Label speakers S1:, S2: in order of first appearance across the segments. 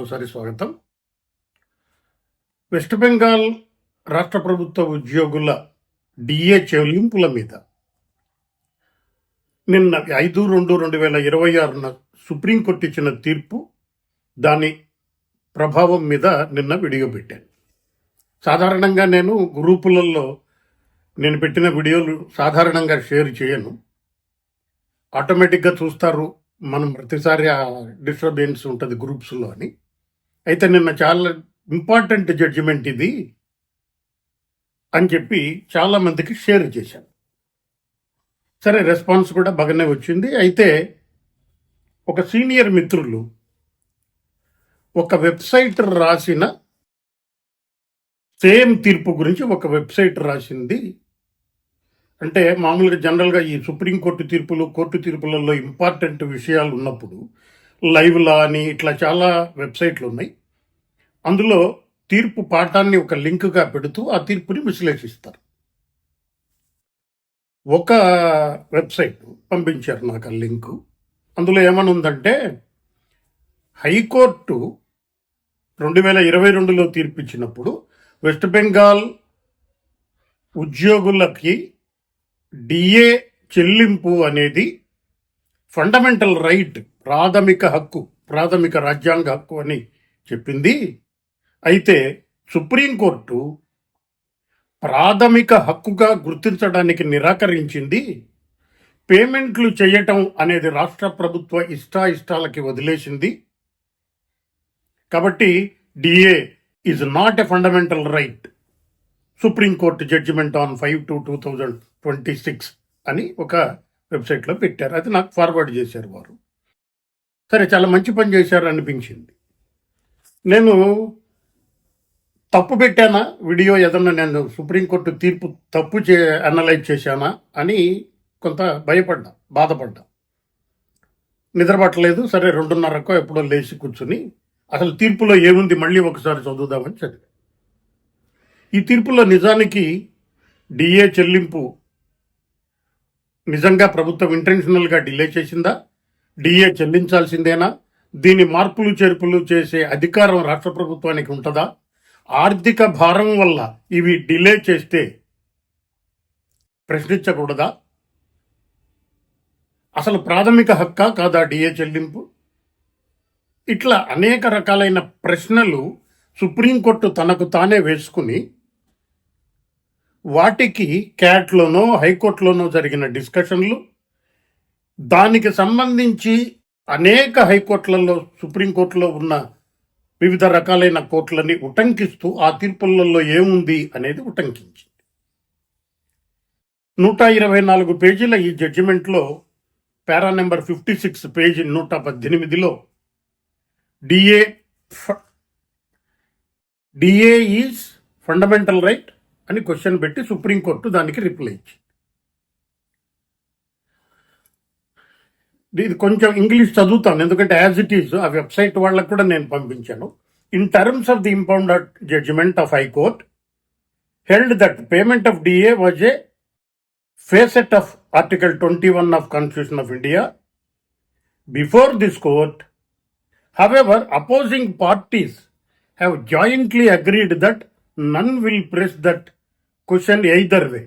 S1: ఒకసారి స్వాగతం. వెస్ట్ బెంగాల్ రాష్ట్ర ప్రభుత్వ ఉద్యోగుల డిఏ చెల్లింపుల మీద నిన్న ఐదు రెండు రెండు వేల ఇరవై ఆరున సుప్రీంకోర్టు ఇచ్చిన తీర్పు దాని ప్రభావం మీద నిన్న వీడియో పెట్టాను. సాధారణంగా నేను గ్రూపులలో నేను పెట్టిన వీడియోలు సాధారణంగా షేర్ చేయను. ఆటోమేటిక్గా చూస్తారు. మనం ప్రతిసారి ఆ డిస్టర్బెన్స్ ఉంటుంది గ్రూప్స్లో అని. అయితే నిన్న చాలా ఇంపార్టెంట్ జడ్జిమెంట్ ఇది అని చెప్పి చాలా మందికి షేర్ చేశాను. సరే రెస్పాన్స్ కూడా బాగానే వచ్చింది. అయితే ఒక సీనియర్ మిత్రులు ఒక వెబ్సైట్ రాసిన సేమ్ తీర్పు గురించి ఒక వెబ్సైట్ రాసింది. అంటే మామూలుగా జనరల్గా ఈ సుప్రీంకోర్టు తీర్పులు కోర్టు తీర్పులలో ఇంపార్టెంట్ విషయాలు ఉన్నప్పుడు లైవ్లా అని ఇట్లా చాలా వెబ్సైట్లు ఉన్నాయి. అందులో తీర్పు పాఠాన్ని ఒక లింక్గా పెడుతూ ఆ తీర్పుని విశ్లేషిస్తారు. ఒక వెబ్సైట్ పంపించారు నాకు ఆ లింకు. అందులో ఏమనుందంటే హైకోర్టు రెండు వేల ఇరవై రెండులో తీర్పిచ్చినప్పుడు వెస్ట్ బెంగాల్ ఉద్యోగులకి డిఏ చెల్లింపు అనేది ఫండమెంటల్ రైట్ ప్రాథమిక హక్కు ప్రాథమిక రాజ్యాంగ హక్కు అని చెప్పింది. అయితే సుప్రీంకోర్టు ప్రాథమిక హక్కుగా గుర్తించడానికి నిరాకరించింది. పేమెంట్లు చేయటం అనేది రాష్ట్ర ప్రభుత్వ ఇష్టాయిష్టాలకి వదిలేసింది. కాబట్టి DA is not a fundamental right supreme court judgement on five two two thousand twenty six అని ఒక వెబ్సైట్లో పెట్టారు. అది నాకు ఫార్వర్డ్ చేశారు వారు. సరే చాలా మంచి పని చేశారు అనిపించింది. నేను తప్పు పెట్టానా? వీడియో ఏదన్నా నేను సుప్రీంకోర్టు తీర్పు తప్పు చే అనలైజ్ చేశానా? అని కొంత భయపడ్డా బాధపడ్డా. నిద్రపట్టలేదు సరే రెండున్నరకో ఎప్పుడో లేచి కూర్చుని అసలు తీర్పులో ఏముంది మళ్ళీ ఒకసారి చదువుదామని చదివి. ఈ తీర్పులో నిజానికి డిఏ చెల్లింపు నిజంగా ప్రభుత్వం ఇంటెన్షనల్గా డిలే చేసిందా? డిఏ చెల్లించాల్సిందేనా? దీని మార్పులు చేర్పులు చేసే అధికారం రాష్ట్ర ప్రభుత్వానికి ఉంటుందా? ఆర్థిక భారం వల్ల ఇవి డిలే చేస్తే ప్రశ్నించకూడదా? అసలు ప్రాథమిక హక్కా కాదా డిఏ చెల్లింపు? ఇట్లా అనేక రకాలైన ప్రశ్నలు సుప్రీంకోర్టు తనకు తానే వేసుకుని వాటికి క్యాట్లోనో హైకోర్టులోనో జరిగిన డిస్కషన్లు దానికి సంబంధించి అనేక హైకోర్టులలో సుప్రీంకోర్టులో ఉన్న వివిధ రకాలైన కోర్టులని ఉటంకిస్తూ ఆ తీర్పులలో ఏముంది అనేది ఉటంకించింది. నూట ఇరవై నాలుగు పేజీల ఈ జడ్జిమెంట్లో para number fifty six page నూట పద్దెనిమిదిలో DA DA is fundamental right అని క్వశ్చన్ పెట్టి సుప్రీంకోర్టు దానికి రిప్లై ఇచ్చింది. ఇది కొంచెం ఇంగ్లీష్ చదువుతాను ఎందుకంటే యాజ్ ఇట్ ఈస్ ఆ వెబ్సైట్ వాళ్ళకు కూడా నేను పంపించాను. In terms of the impugned judgement of high court held that payment of DA was a facet of article twenty one of constitution of India before this court however opposing parties have jointly agreed that none will press that question either way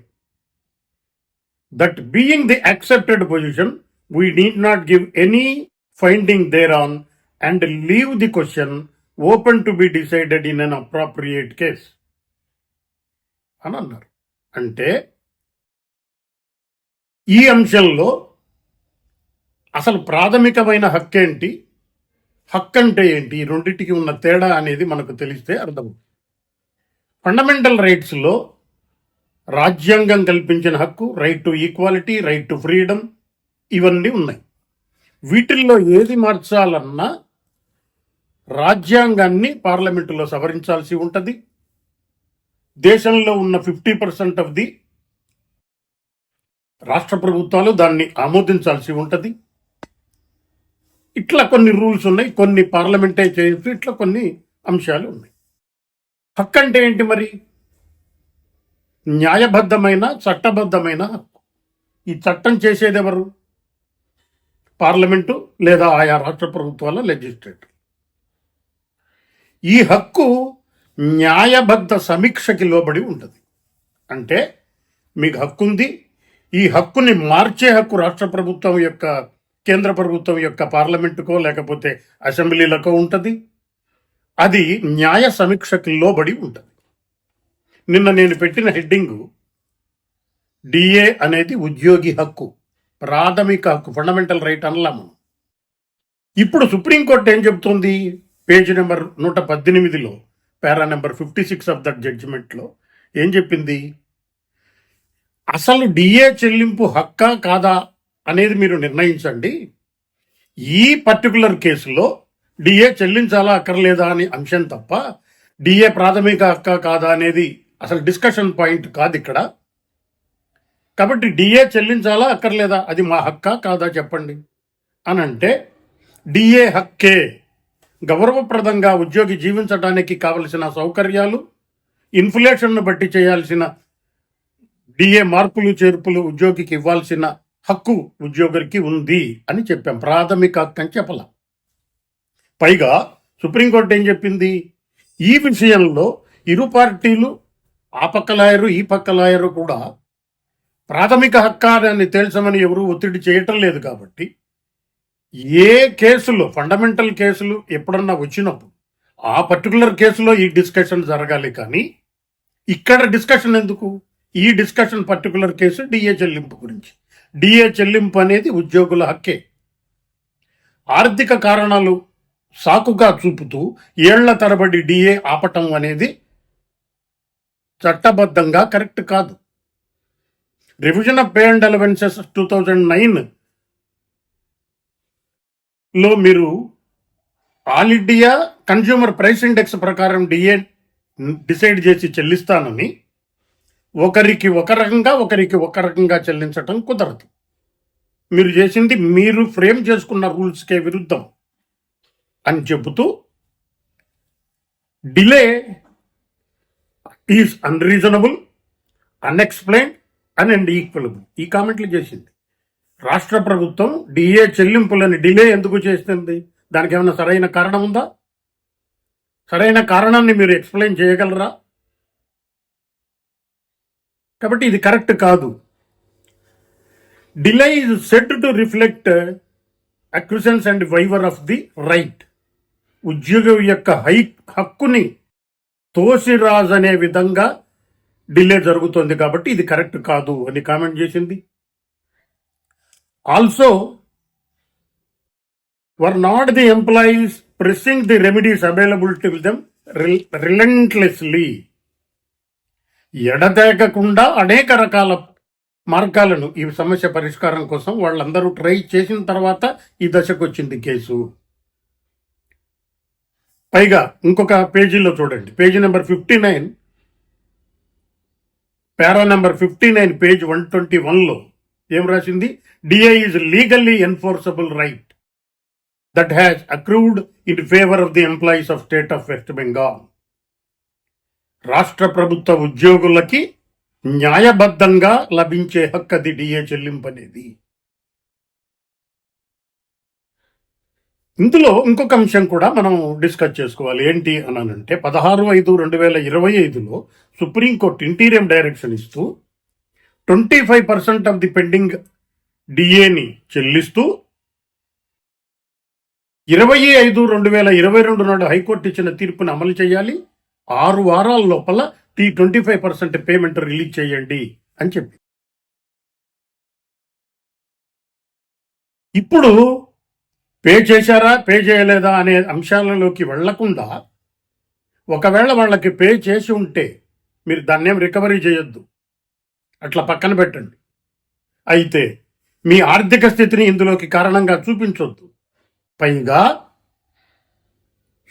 S1: that being the accepted position we need not give any finding thereon and leave the question open to be decided in an appropriate case. అని అన్నారు అంటే ఈ అంశంలో అసలు ప్రాథమికమైన హక్కు ఏంటి? హక్కు అంటే ఏంటి? ఈ రెండింటికి ఉన్న తేడా అనేది మనకు తెలిస్తే అర్థం ఫండమెంటల్ రైట్స్లో రాజ్యాంగం కల్పించిన హక్కు right to equality right to freedom ఇవన్నీ ఉన్నాయి. వీటిల్లో ఏది మార్చాలన్నా రాజ్యాంగాన్ని పార్లమెంటులో సవరించాల్సి ఉంటుంది. దేశంలో ఉన్న ఫిఫ్టీ పర్సెంట్ ఆఫ్ ది రాష్ట్ర ప్రభుత్వాలు దాన్ని ఆమోదించాల్సి ఉంటుంది. ఇట్లా కొన్ని రూల్స్ ఉన్నాయి కొన్ని పార్లమెంటే చేయొచ్చు ఇట్లా కొన్ని అంశాలు ఉన్నాయి. హక్కు అంటే ఏంటి మరి? న్యాయబద్ధమైన చట్టబద్ధమైన హక్కు. ఈ చట్టం చేసేది ఎవరు పార్లమెంటు లేదా ఆయా రాష్ట్ర ప్రభుత్వాల లెజిస్లేటర్. ఈ హక్కు న్యాయబద్ధ సమీక్షకి లోబడి ఉంటుంది అంటే మీకు హక్కు ఉంది ఈ హక్కుని మార్చే హక్కు రాష్ట్ర ప్రభుత్వం యొక్క కేంద్ర ప్రభుత్వం యొక్క పార్లమెంటుకో లేకపోతే అసెంబ్లీలకో ఉంటుంది. అది న్యాయ సమీక్షకి లోబడి ఉంటుంది నిన్న నేను పెట్టిన హెడ్డింగు డిఏ అనేది ఉద్యోగి హక్కు. ప్రాథమిక హక్కు ఫండమెంటల్ రైట్ అనలాము. ఇప్పుడు సుప్రీంకోర్టు ఏం చెబుతుంది? పేజ్ నెంబర్ నూట పద్దెనిమిదిలో para number fifty six of that జడ్జిమెంట్లో ఏం చెప్పింది? అసలు డిఏ చెల్లింపు హక్కా కాదా అనేది మీరు నిర్ణయించండి. ఈ పర్టికులర్ కేసులో డిఏ చెల్లించాలా అక్కర్లేదా అని అంశం తప్ప డిఏ ప్రాథమిక హక్కా కాదా అనేది అసలు డిస్కషన్ పాయింట్ కాదు ఇక్కడ. కాబట్టి డిఏ చెల్లించాలా అక్కర్లేదా? అది మా హక్కా కాదా చెప్పండి. అని అంటే డిఏ హక్కే. గౌరవప్రదంగా ఉద్యోగి జీవించడానికి కావలసిన సౌకర్యాలు ఇన్ఫ్లేషన్ను బట్టి చేయాల్సిన డిఏ మార్పులు చేర్పులు ఉద్యోగికి ఇవ్వాల్సిన హక్కు ఉద్యోగులకి ఉంది అని చెప్పాం. ప్రాథమిక హక్కు అని చెప్పాల. పైగా సుప్రీంకోర్టు ఏం చెప్పింది? ఈ విషయంలో ఇరు పార్టీలు ఆ పక్క లాయరు ఈ పక్క లాయరు కూడా ప్రాథమిక హక్కాన్ని తేల్చమని ఎవరు ఒత్తిడి చేయటం లేదు కాబట్టి ఏ కేసులో ఫండమెంటల్ కేసులు ఎప్పుడన్నా వచ్చినప్పుడు ఆ పర్టికులర్ కేసులో ఈ డిస్కషన్ జరగాలి కానీ ఇక్కడ డిస్కషన్ ఎందుకు? ఈ డిస్కషన్ పర్టికులర్ కేసు డిఏ చెల్లింపు గురించి. డిఏ చెల్లింపు అనేది ఉద్యోగుల హక్కే. ఆర్థిక కారణాలు సాకుగా చూపుతూ ఏళ్ళ తరబడి డిఏ ఆపటం అనేది చట్టబద్ధంగా కరెక్ట్ కాదు. Revision of pay and allowances two thousand నైన్లో మీరు all India consumer price index ప్రకారం డిఏ డిసైడ్ చేసి చెల్లిస్తానని ఒకరికి ఒక రకంగా ఒకరికి ఒక రకంగా చెల్లించటం కుదరదు. మీరు చేసింది మీరు ఫ్రేమ్ చేసుకున్న రూల్స్కే విరుద్ధం అని చెబుతూ delay is unreasonable unexplained and inequitable ఈ కామెంట్లు చేసింది. రాష్ట్ర ప్రభుత్వం డిఏ చెల్లింపులని డిలే ఎందుకు చేస్తుంది? దానికి ఏమైనా సరైన కారణం ఉందా? సరైన కారణాన్ని మీరు ఎక్స్ప్లెయిన్ చేయగలరా? కాబట్టి ఇది కరెక్ట్ కాదు. Delay is set to reflect acquiescence and waiver of the right ఉద్యోగం యొక్క హై హక్కుని తోసిరాజనే అనే విధంగా డిలే జరుగుతోంది కాబట్టి ఇది కరెక్ట్ కాదు అని కామెంట్ చేసింది. Also were not the employees pressing the remedies available to them relentlessly ఎడతేగకుండా అనేక రకాల మార్గాలను ఈ సమస్య పరిష్కారం కోసం వాళ్ళందరూ ట్రై చేసిన తర్వాత ఈ దశకు వచ్చింది కేసు. పైగా ఇంకొక పేజీలో చూడండి. Page number fifty nine para number fifty nine page one twenty వన్లో ఏం రాసింది? DA is legally enforceable right that has accrued in favour of the employees of state of West Bengal రాష్ట్ర ప్రభుత్వ ఉద్యోగులకి న్యాయబద్ధంగా లభించే హక్కు అది డిఏ చెల్లింపు ఇందులో ఇంకొక అంశం కూడా మనం డిస్కస్ చేసుకోవాలి. ఏంటి అని అంటే పదహారు ఐదు రెండు వేల ఇరవై ఐదులో సుప్రీంకోర్టు ఇంటీరియం డైరెక్షన్ ఇస్తూ twenty five percent of the pending డిఏని చెల్లిస్తూ ఇరవై ఐదు రెండు వేల ఇరవై రెండు నాడు హైకోర్టు ఇచ్చిన తీర్పును అమలు చేయాలి. ఆరు వారాల లోపల tea twenty five percent payment release చేయండి అని చెప్పి. ఇప్పుడు పే చేశారా పే చేయలేదా అనే అంశాలలోకి వెళ్ళకుండా ఒకవేళ వాళ్ళకి పే చేసి ఉంటే మీరు దాన్నేం రికవరీ చేయొద్దు. అట్లా పక్కన పెట్టండి. అయితే మీ ఆర్థిక స్థితిని ఇందులోకి కారణంగా చూపించొద్దు. పైగా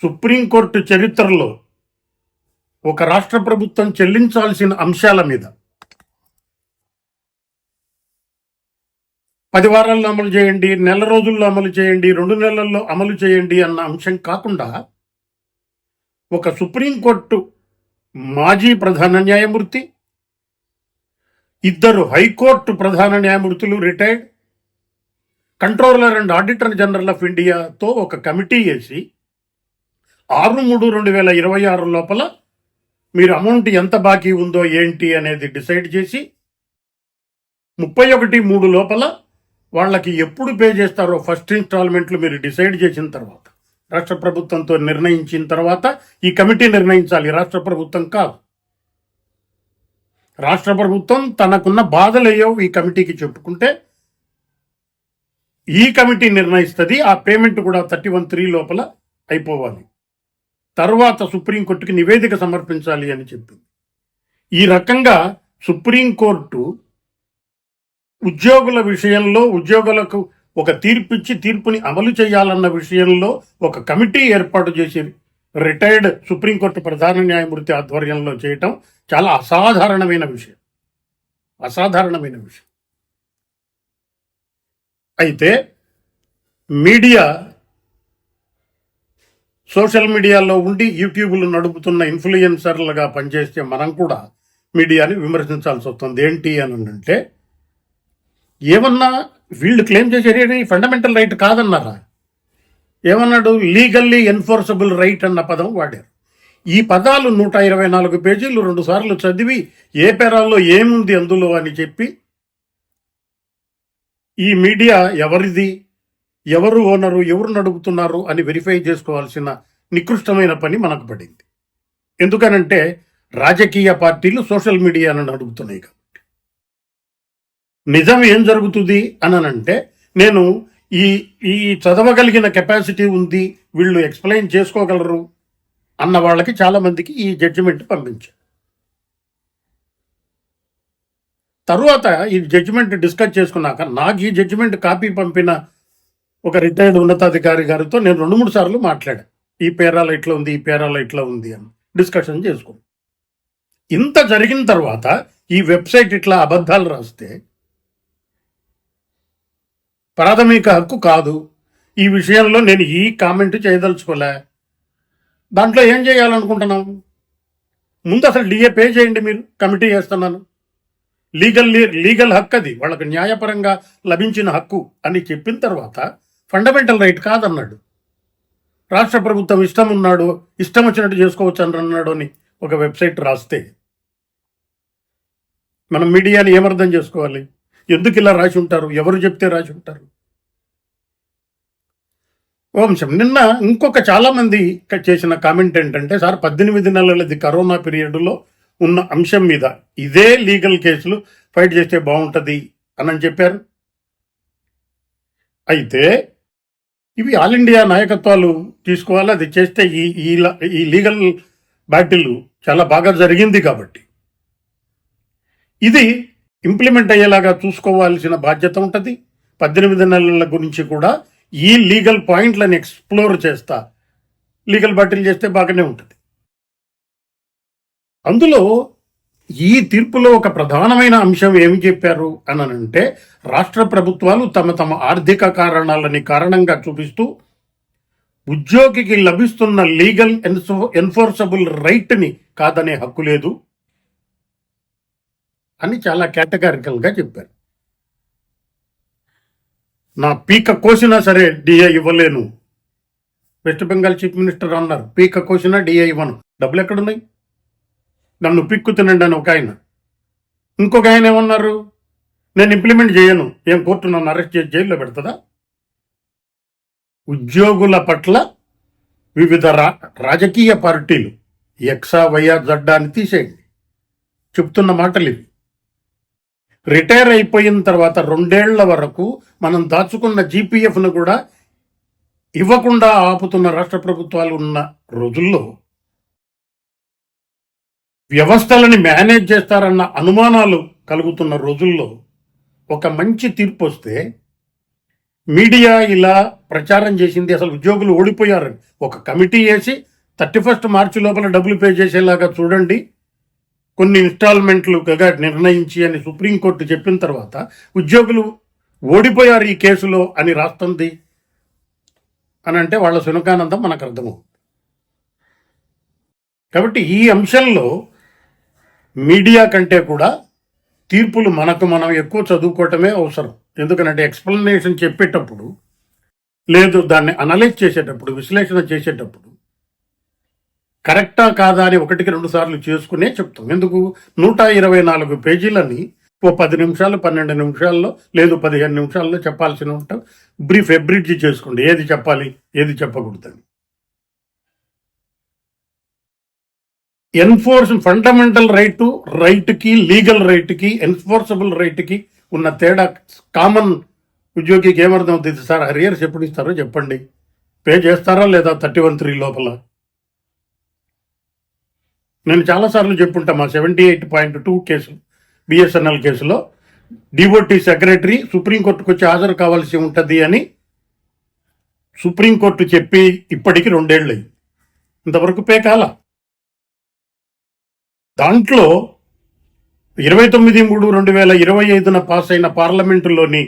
S1: సుప్రీంకోర్టు చరిత్రలో ఒక రాష్ట్ర ప్రభుత్వం చెల్లించాల్సిన అంశాల మీద పది వారాల్లో అమలు చేయండి నెల రోజుల్లో అమలు చేయండి రెండు నెలల్లో అమలు చేయండి అన్న అంశం కాకుండా ఒక సుప్రీంకోర్టు మాజీ ప్రధాన న్యాయమూర్తి ఇద్దరు హైకోర్టు ప్రధాన న్యాయమూర్తులు retired controller and auditor general of ఇండియాతో ఒక కమిటీ వేసి ఆరు మూడు రెండు వేల ఇరవై ఆరు లోపల మీరు అమౌంట్ ఎంత బాకీ ఉందో ఏంటి అనేది డిసైడ్ చేసి ముప్పై ఒకటి మూడు లోపల వాళ్ళకి ఎప్పుడు పే చేస్తారో ఫస్ట్ ఇన్స్టాల్మెంట్లు మీరు డిసైడ్ చేసిన తర్వాత రాష్ట్ర ప్రభుత్వంతో నిర్ణయించిన తర్వాత ఈ కమిటీ నిర్ణయించాలి. రాష్ట్ర ప్రభుత్వం కాదు. రాష్ట్ర ప్రభుత్వం తనకున్న బాధలేయో ఈ కమిటీకి చెప్పుకుంటే ఈ కమిటీ నిర్ణయిస్తుంది ఆ పేమెంట్ కూడా థర్టీ వన్ త్రీ లోపల అయిపోవాలి. తర్వాత సుప్రీంకోర్టుకి నివేదిక సమర్పించాలి అని చెప్పింది. ఈ రకంగా సుప్రీంకోర్టు ఉద్యోగుల విషయంలో ఉద్యోగులకు ఒక తీర్పిచ్చి తీర్పుని అమలు చేయాలన్న విషయంలో ఒక కమిటీ ఏర్పాటు చేసి రిటైర్డ్ సుప్రీంకోర్టు ప్రధాన న్యాయమూర్తి ఆధ్వర్యంలో చేయటం చాలా అసాధారణమైన విషయం. అసాధారణమైన విషయం. అయితే మీడియా సోషల్ మీడియాలో ఉండి యూట్యూబ్లు నడుపుతున్న ఇన్ఫ్లుయెన్సర్లుగా పనిచేస్తే మనం కూడా మీడియాని విమర్శించాల్సి వస్తుంది ఏంటి అని అంటే ఏమన్నా వీళ్ళు క్లెయిమ్ చేసేది ఫండమెంటల్ రైట్ కాదన్నారా? ఏమన్నాడు? లీగల్లీ ఎన్ఫోర్సబుల్ రైట్ అన్న పదం వాడారు. ఈ పదాలు నూట ఇరవై నాలుగు పేజీలు రెండు సార్లు చదివి ఏ పేరాల్లో ఏముంది అందులో అని చెప్పి ఈ మీడియా ఎవరిది? ఎవరు ఓనరు? ఎవరు నడుపుతున్నారు అని వెరిఫై చేసుకోవాల్సిన నికృష్టమైన పని మనకు పడింది. ఎందుకనంటే రాజకీయ పార్టీలు సోషల్ మీడియాను నడుపుతున్నాయి కాబట్టి నిజం ఏం జరుగుతుంది అని నేను ఈ ఈ చదవగలిగిన కెపాసిటీ ఉంది వీళ్ళు ఎక్స్ప్లెయిన్ చేసుకోగలరు అన్న వాళ్ళకి చాలామందికి ఈ జడ్జిమెంట్ పంపించారు. తరువాత ఈ జడ్జిమెంట్ డిస్కస్ చేసుకున్నాక నాకు ఈ జడ్జిమెంట్ కాపీ పంపిన ఒక రిటైర్డ్ ఉన్నతాధికారి గారితో నేను రెండు మూడు సార్లు మాట్లాడాను. ఈ పేరాల ఇట్లా ఉంది ఈ పేరాల ఇట్లా ఉంది అని డిస్కషన్ చేసుకున్నాను. ఇంత జరిగిన తర్వాత ఈ వెబ్సైట్ ఇట్లా అబద్ధాలు రాస్తే ప్రాథమిక హక్కు కాదు. ఈ విషయంలో నేను ఈ కామెంట్ చేయదలుచుకోలే. దాంట్లో ఏం చేయాలనుకుంటున్నాం ముందు అసలు డిఏ పే చేయండి మీరు. కమిటీ చేస్తున్నాను లీగల్ లీగల్ హక్కు అది. వాళ్ళకు న్యాయపరంగా లభించిన హక్కు అని చెప్పిన తర్వాత ఫండమెంటల్ రైట్ కాదన్నాడు. రాష్ట్ర ప్రభుత్వం ఇష్టం ఉన్నాడు ఇష్టం వచ్చినట్టు చేసుకోవచ్చు అని అన్నాడు అని ఒక వెబ్సైట్ రాస్తే మనం మీడియాని ఏమర్థం చేసుకోవాలి? ఎందుకు ఇలా రాసి ఉంటారు? ఎవరు చెప్తే రాసి ఉంటారు? వంశం నిన్న ఇంకొక చాలామంది చేసిన కామెంట్ ఏంటంటే సార్ పద్దెనిమిది నెలలది కరోనా పీరియడ్లో ఉన్న అంశం మీద ఇదే లీగల్ కేసులు ఫైట్ చేస్తే బాగుంటుంది అని చెప్పారు. అయితే ఇవి ఆల్ ఇండియా నాయకత్వాలు తీసుకోవాలి? అది చేస్తే ఈ ఈ ఈ లీగల్ బ్యాటిల్ చాలా బాగా జరిగింది కాబట్టి. ఇది ఇంప్లిమెంట్ అయ్యేలాగా చూసుకోవాల్సిన బాధ్యత ఉంటుంది. పద్దెనిమిది నెలల గురించి కూడా ఈ లీగల్ పాయింట్లను ఎక్స్ప్లోర్ చేస్తా. లీగల్ బట్టలు చేస్తే బాగానే ఉంటుంది. అందులో ఈ తీర్పులో ఒక ప్రధానమైన అంశం ఏమి చెప్పారు అని అంటే రాష్ట్ర ప్రభుత్వాలు తమ తమ ఆర్థిక కారణాలని కారణంగా చూపిస్తూ ఉద్యోగికి లభిస్తున్న లీగల్ ఎన్ఫో ఎన్ఫోర్సబుల్ రైట్ని కాదనే హక్కు లేదు. అని చాలా కేటగారికల్గా చెప్పారు. నా పీక కోసినా సరే డిఏ ఇవ్వలేను. వెస్ట్ బెంగాల్ చీఫ్ మినిస్టర్ అన్నారు పీక కోసినా డిఏ ఇవ్వను. డబ్బులు ఎక్కడున్నాయి? నన్ను పిక్కు తినండి అని ఒక ఆయన. ఇంకొక ఆయన ఏమన్నారు నేను ఇంప్లిమెంట్ చేయను. ఏం కోర్టు నన్ను అరెస్ట్ చేసి జైల్లో పెడుతుందా? ఉద్యోగుల పట్ల వివిధ రా రాజకీయ పార్టీలు ఎక్సా వైఆర్ జడ్డా అని తీసేయండి. చెప్తున్న మాటలు ఇవి రిటైర్ అయిపోయిన తర్వాత రెండేళ్ళ వరకు మనం దాచుకున్న జీపీఎఫ్ను కూడా ఇవ్వకుండా ఆపుతున్న రాష్ట్ర ప్రభుత్వాలు ఉన్న రోజుల్లో వ్యవస్థలని మేనేజ్ చేస్తారన్న అనుమానాలు కలుగుతున్న రోజుల్లో ఒక మంచి తీర్పు వస్తే మీడియా ఇలా ప్రచారం చేసింది. అసలు ఉద్యోగులు ఓడిపోయారని ఒక కమిటీ వేసి థర్టీ ఫస్ట్ మార్చి లోపల డబ్బులు పే చేసేలాగా చూడండి. కొన్ని ఇన్స్టాల్మెంట్లు గగా నిర్ణయించి అని సుప్రీంకోర్టు చెప్పిన తర్వాత ఉద్యోగులు ఓడిపోయారు ఈ కేసులో అని రాస్తుంది అని అంటే వాళ్ళ శునకానందం మనకు అర్థమవుతుంది. కాబట్టి ఈ అంశంలో మీడియా కంటే కూడా తీర్పులు మనకు మనం ఎక్కువ చదువుకోవటమే అవసరం. ఎందుకంటే ఎక్స్ప్లెనేషన్ చెప్పేటప్పుడు లేదు దాన్ని అనలైజ్ చేసేటప్పుడు విశ్లేషణ చేసేటప్పుడు కరెక్టా కాదా అని ఒకటికి రెండు సార్లు చేసుకునే చెప్తాం. ఎందుకు? నూట ఇరవై నాలుగు పేజీలని ఓ పది నిమిషాలు పన్నెండు నిమిషాల్లో లేదు పదిహేను నిమిషాల్లో చెప్పాల్సిన ఉంటాం. బ్రీఫ్ ఎబ్రిడ్జ్ చేసుకోండి. ఏది చెప్పాలి ఏది చెప్పకూడదని. ఎన్ఫోర్స్ ఫండమెంటల్ రైట్ రైట్కి లీగల్ రైట్కి ఎన్ఫోర్సబుల్ రైట్కి ఉన్న తేడా కామన్ ఉద్యోగికి ఏమర్థం అవుతుంది సార్? హరియర్స్ ఎప్పుడు ఇస్తారో చెప్పండి. పే చేస్తారా లేదా థర్టీ వన్ త్రీ లోపల? నేను చాలాసార్లు చెప్పుంటా మా seventy eight point two case BSNL కేసులో. డిఓటి సెక్రటరీ సుప్రీంకోర్టుకు వచ్చి హాజరు కావాల్సి ఉంటుంది అని సుప్రీంకోర్టు చెప్పి ఇప్పటికి రెండేళ్ళు ఇంతవరకు పే కాల. దాంట్లో ఇరవై తొమ్మిది మూడు రెండు వేల ఇరవై ఐదున పాస్ అయిన పార్లమెంటులోని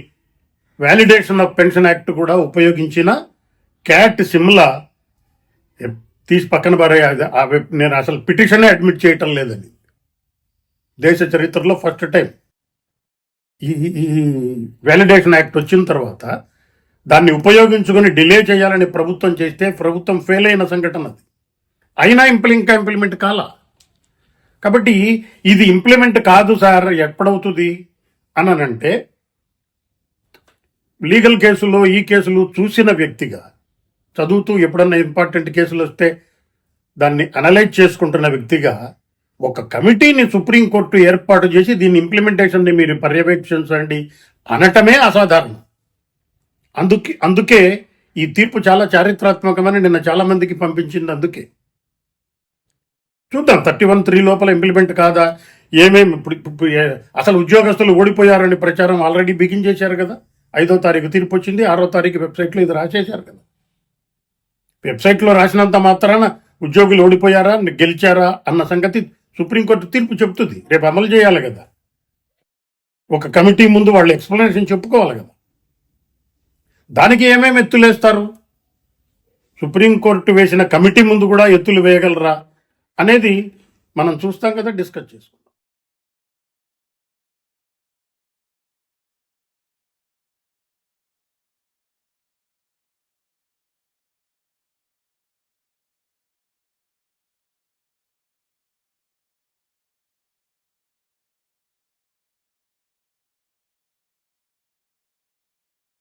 S1: వ్యాలిడేషన్ ఆఫ్ పెన్షన్ యాక్ట్ కూడా ఉపయోగించిన క్యాట్ సిమ్లా తీసి పక్కన పారే నేను అసలు పిటిషనే అడ్మిట్ చేయటం లేదని దేశ చరిత్రలో ఫస్ట్ టైం. ఈ ఈ వ్యాలిడేషన్ యాక్ట్ వచ్చిన తర్వాత దాన్ని ఉపయోగించుకొని డిలే చేయాలని ప్రభుత్వం చేస్తే ప్రభుత్వం ఫెయిల్ అయిన సంఘటన అది. అయినా ఇంప్లి ఇంకా ఇంప్లిమెంట్ కాల. కాబట్టి ఇది ఇంప్లిమెంట్ కాదు సార్ ఎప్పుడవుతుంది అని అంటే లీగల్ కేసులో ఈ కేసులు చూసిన వ్యక్తిగా చదువుతూ ఎప్పుడన్నా ఇంపార్టెంట్ కేసులు వస్తే దాన్ని అనలైజ్ చేసుకుంటున్న వ్యక్తిగా ఒక కమిటీని సుప్రీంకోర్టు ఏర్పాటు చేసి దీని ఇంప్లిమెంటేషన్ని మీరు పర్యవేక్షించండి అనటమే అసాధారణం. అందుకే అందుకే ఈ తీర్పు చాలా చారిత్రాత్మకమని నిన్న చాలామందికి పంపించింది అందుకే. చూద్దాం థర్టీ వన్ త్రీ లోపల ఇంప్లిమెంట్ కాదా? ఏమేమి ఇప్పుడు అసలు ఉద్యోగస్తులు ఓడిపోయారని ప్రచారం ఆల్రెడీ బిగించేశారు కదా? ఐదో తారీఖు తీర్పు వచ్చింది ఆరో తారీఖు వెబ్సైట్లో ఇది రాసేశారు కదా? వెబ్సైట్లో రాసినంత మాత్రాన ఉద్యోగులు ఓడిపోయారా గెలిచారా అన్న సంగతి సుప్రీంకోర్టు తీర్పు చెప్తుంది రేపు అమలు చేయాలి కదా. ఒక కమిటీ ముందు వాళ్ళు ఎక్స్ప్లెనేషన్ చెప్పుకోవాలి కదా. దానికి ఏమేమి ఎత్తులేస్తారు సుప్రీంకోర్టు వేసిన కమిటీ ముందు కూడా ఎత్తులు వేయగలరా అనేది మనం చూస్తాం కదా డిస్కస్ చేసుకుందాం